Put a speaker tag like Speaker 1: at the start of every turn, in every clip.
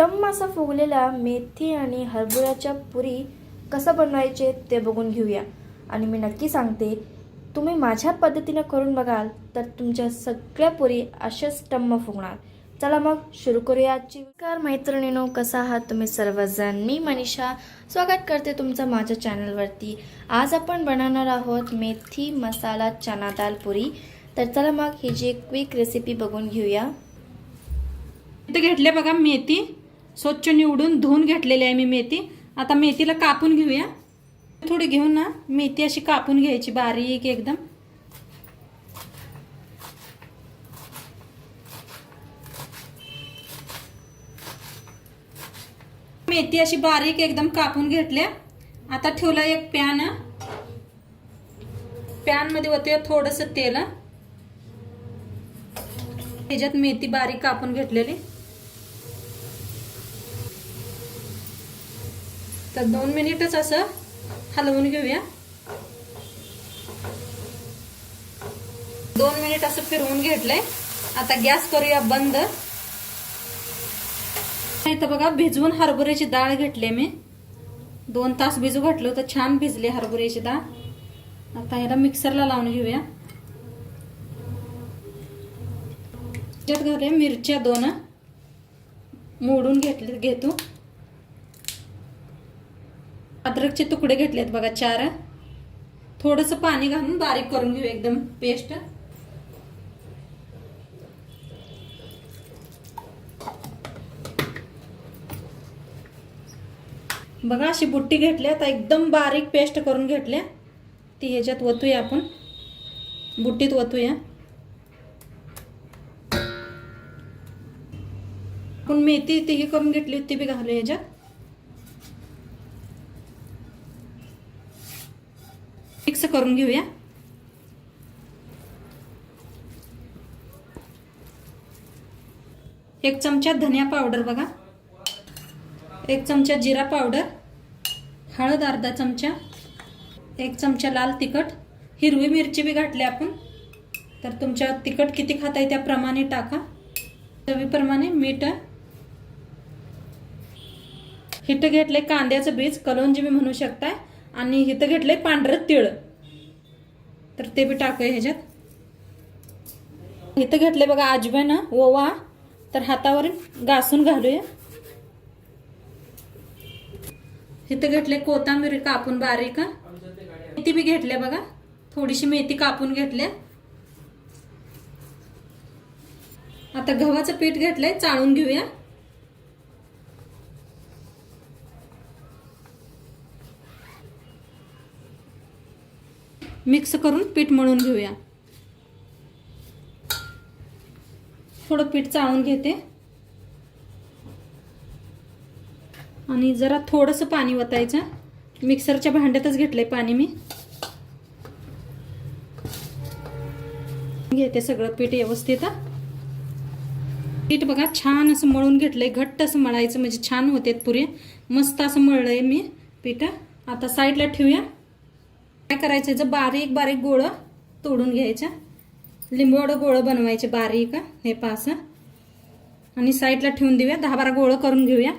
Speaker 1: असा फुगलेला मेथी आणि हरभऱ्याच्या पुरी कसं बनवायचे ते बघून घेऊया. आणि मी नक्की सांगते तुम्ही माझ्या पद्धतीनं करून बघाल तर तुमच्या सगळ्या पुरी अशाच टम्म फुगणार. चला मग सुरू करूया आजची कार मैत्रिणीनो कसा आहात तुम्ही सर्वजण? मी मनीषा. स्वागत करते तुमचं माझ्या चॅनलवरती. आज आपण बनवणार आहोत मेथी मसाला चना दाल पुरी. तर चला मग ही जी क्विक रेसिपी बघून घेऊया.
Speaker 2: इथं घेतले बघा मेथी. स्वच्छ निवडून धुवून घेतलेली आहे मी मेथी. आता मेथीला कापून घेऊया. थोडी घेऊन ना मेथी अशी कापून घ्यायची बारीक एकदम. मेथी अशी बारीक एकदम कापून घेतल्या. आता ठेवला एक पॅन. पॅनमध्ये होते थोडस तेल. त्याच्यात मेथी बारीक कापून घेतलेली. तर दोन मिनिटच असं हलवून घेऊया. दोन मिनिट असं फिरवून घेतलंय. आता गॅस करूया बंद. इथं बघा भिजवून हरभऱ्याची डाळ घेतली मी. दोन तास भिजू घातलं तर छान भिजली हरभऱ्याची डाळ. आता ह्याला मिक्सरला लावून घेऊया. त्याच्यात घाले मिरच्या दोन. मोडून घेतले घेतो. अद्रकचे तुकडे घेतलेत बघा चार थोडस पाणी घालून बारीक करून घेऊ एकदम पेस्ट. बघा अशी बुट्टी घेतली आता एकदम बारीक पेस्ट करून घेतल्या ती ह्याच्यात ओतूया आपण. बुट्टीत ओतूया. आपण मेथी तीही करून घेतली होती बी घालू ह्याच्यात. मिक्स करून घेऊया. एक चमचा धनिया पावडर बघा. एक चमचा जिरा पावडर. हळद अर्धा चमचा. एक चमचा लाल तिखट. हिरवी मिरची बी घातली आपण. तर तुमच्या तिखट किती खाताय त्याप्रमाणे टाका. चवीप्रमाणे मीठ. हिट घेतले कांद्याचं बीज. कलोंजी बी म्हणू शकताय. आणि इथं घेतलं आहे पांढरं तिळ. तर ते बी टाकूया ह्याच्यात. इथं आहे बघा आजबेन ओवा. तर हातावर घासून घालूया. इथं घेतले कोथंबीर कापून बारीक. मेथी बी घेतल्या बघा. थोडीशी मेथी कापून घेतल्या. आता गव्हाचं पीठ घेतलंय चाळून घेऊया. मिक्स करून पीठ मळून घेऊया. थोडं पीठ चाळून घेते. आणि जरा थोडंसं पाणी वतायचं. मिक्सरच्या भांड्यातच घेतलं आहे पाणी मी. घेते सगळं पीठ व्यवस्थित. पीठ बघा छान असं मळून घेतलंय. घट्ट असं मळायचं म्हणजे छान होते पुरे. मस्त असं मळलंय मी पीठ. आता साईडला ठेवूया. काय करायचं याचं बारीक बारीक गोळं तोडून घ्यायचं. लिंबवडं गोळं बनवायचे बारीक हे पास आणि साईडला ठेवून देऊया. दहा बारा गोळं करून घेऊया.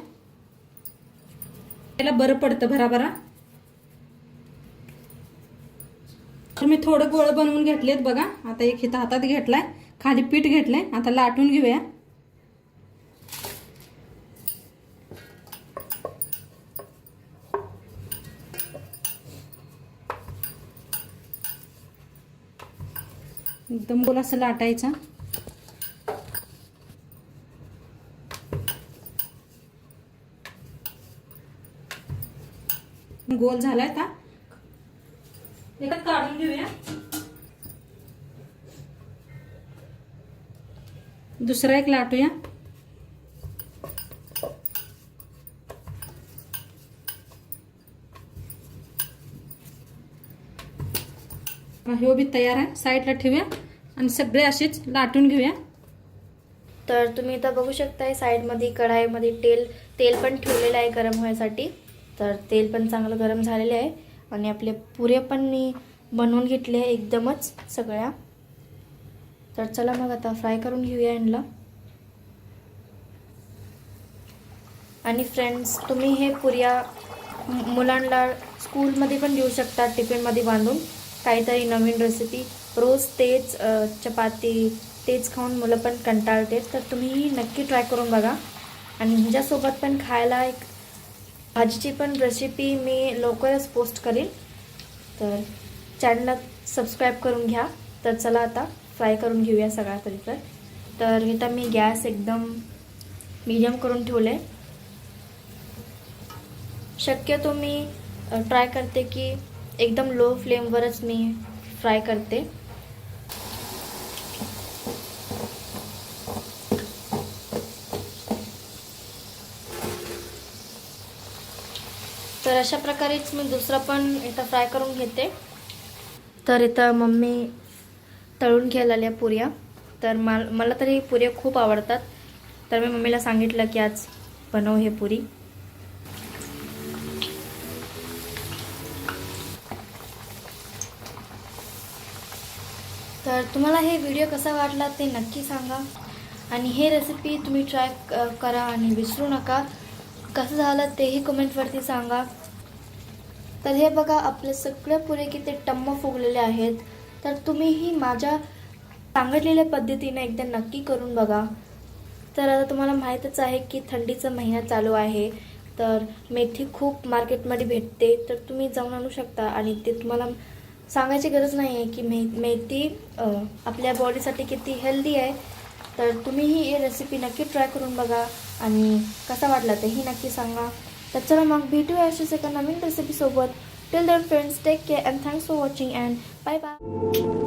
Speaker 2: त्याला बरं पडतं भराभरा तर मी थोडं गोळं बनवून घेतलेत बघा. आता एक हिथं हातात घेतलाय. खाली पीठ घेतलंय. आता लाटून घेऊया. एकदम गोल असं लाटायचा. गोल झालाय का? एकात काढून घेऊया. दुसरा एक लाटूया. ह्यो बी तयार आहे. साईडला ठेवूया आणि सगळे असेच लाटून घेऊया.
Speaker 1: तर तुम्ही इथं बघू शकताय साईडमध्ये कढाईमध्ये तेल तेल पण ठेवलेलं आहे गरम होण्यासाठी तर तेल पण चांगलं गरम झालेलं आहे. आणि आपले पुरे पण मी बनवून घेतले आहे एकदमच सगळ्या. तर चला मग आता फ्राय करून घेऊया यांना. आणि फ्रेंड्स तुम्ही हे पुऱ्या मुलांना स्कूलमध्ये पण देऊ शकता टिफिनमध्ये बांधून. काहीतरी नवीन रेसिपी रोज तेच चपाती तेच खाऊन मुलं पण कंटाळतेत तर तुम्ही नक्की ट्राय करून बघा. आणि ह्याच्यासोबत पण खायला एक भाजीची पण रेसिपी मी लवकरच पोस्ट करेन. तर चॅनलला सबस्क्राईब करून घ्या. तर चला आता फ्राय करून घेऊया सगळ्या परिसर तर इथं मी गॅस एकदम मीडियम करून ठेवले. शक्यतो मी ट्राय करते की एकदम लो फ्लेमवरच मी फ्राय करते. तर अशा प्रकारेच मी दुसरं पण इथं फ्राय करून घेते. तर इथं मम्मी तळून घ्यायला आल्या पुऱ्या. तर मला मला तर हे पुऱ्या खूप आवडतात. तर मी मम्मीला सांगितलं की आज बनव हे पुरी. तर तुम्हाला हे व्हिडिओ कसा वाटला ते नक्की सांगा. आणि हे रेसिपी तुम्ही ट्राय करा आणि विसरू नका. कसं झालं तेही कमेंटवरती सांगा. तर हे बघा आपले सगळे पुरे किती टम्म फुगलेले आहेत. तर तुम्हीही माझ्या सांगितलेल्या पद्धतीने एकदा नक्की करून बघा. तर आता तुम्हाला माहीतच आहे की थंडीचा महिना चालू आहे. तर मेथी खूप मार्केटमध्ये भेटते. तर तुम्ही जाऊन आणू शकता आणि ते तुम्हाला सांगायची गरज नाही आहे की मे मेथी आपल्या बॉडीसाठी किती हेल्दी आहे तर तुम्हीही ही रेसिपी नक्की ट्राय करून बघा आणि कसा वाटला तेही नक्की सांगा. तर चला मग भेटूया अशीच एका नवीन रेसिपीसोबत till then friends take care and thanks for watching and bye bye